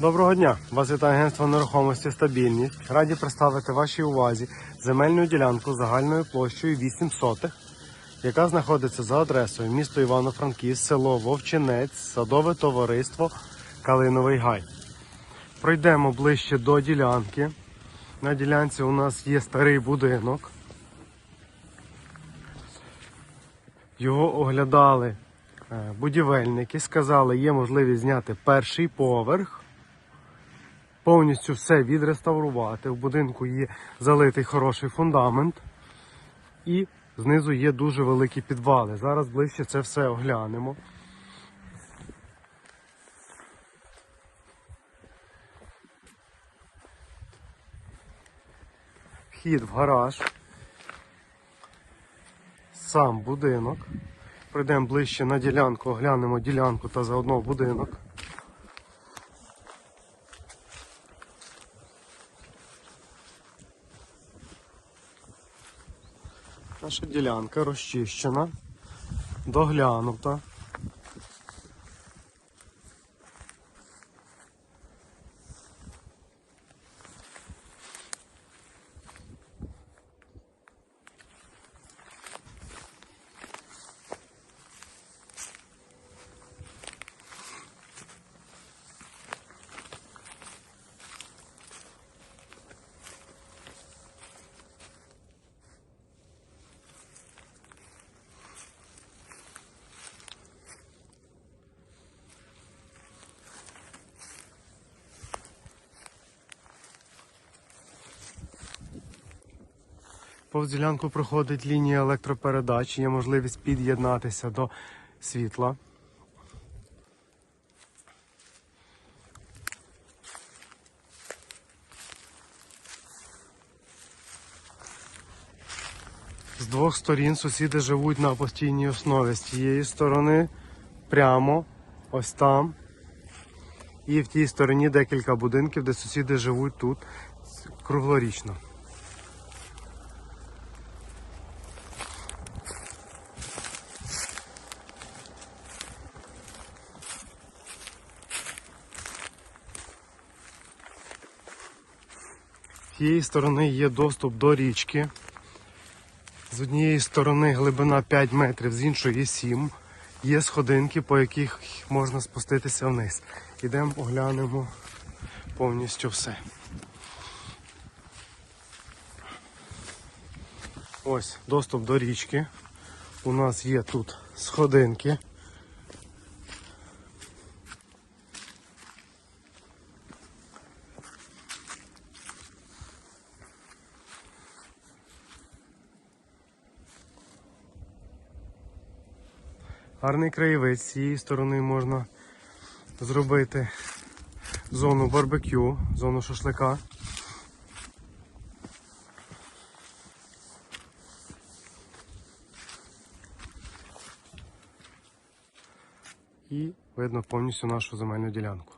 Доброго дня! Вас вітає агентство нерухомості стабільність. Раді представити вашій увазі земельну ділянку загальною площею 8 сотих, яка знаходиться за адресою місто Івано-Франківськ, село Вовчинець, садове товариство Калиновий Гай. Пройдемо ближче до ділянки. На ділянці у нас є старий будинок. Його оглядали е, будівельники, сказали, є можливість зняти перший поверх повністю все відреставрувати. В будинку є залитий хороший фундамент і знизу є дуже великі підвали. Зараз ближче це все оглянемо. Вхід в гараж. Сам будинок. Пройдемо ближче на ділянку, оглянемо ділянку та заодно будинок. Наша ділянка розчищена, доглянута. Повз ділянку проходить лінія електропередач, є можливість під'єднатися до світла. З двох сторін сусіди живуть на постійній основі. З тієї сторони прямо, ось там. І в тій стороні декілька будинків, де сусіди живуть тут круглорічно. Тієї сторони є доступ до річки. З однієї сторони глибина 5 метрів, з іншої 7. Є сходинки, по яких можна спуститися вниз. Ідемо, оглянемо повністю все. Ось доступ до річки. У нас є тут сходинки. Гарний краєвець. З цієї сторони можна зробити зону барбекю, зону шашлика. І видно повністю нашу земельну ділянку.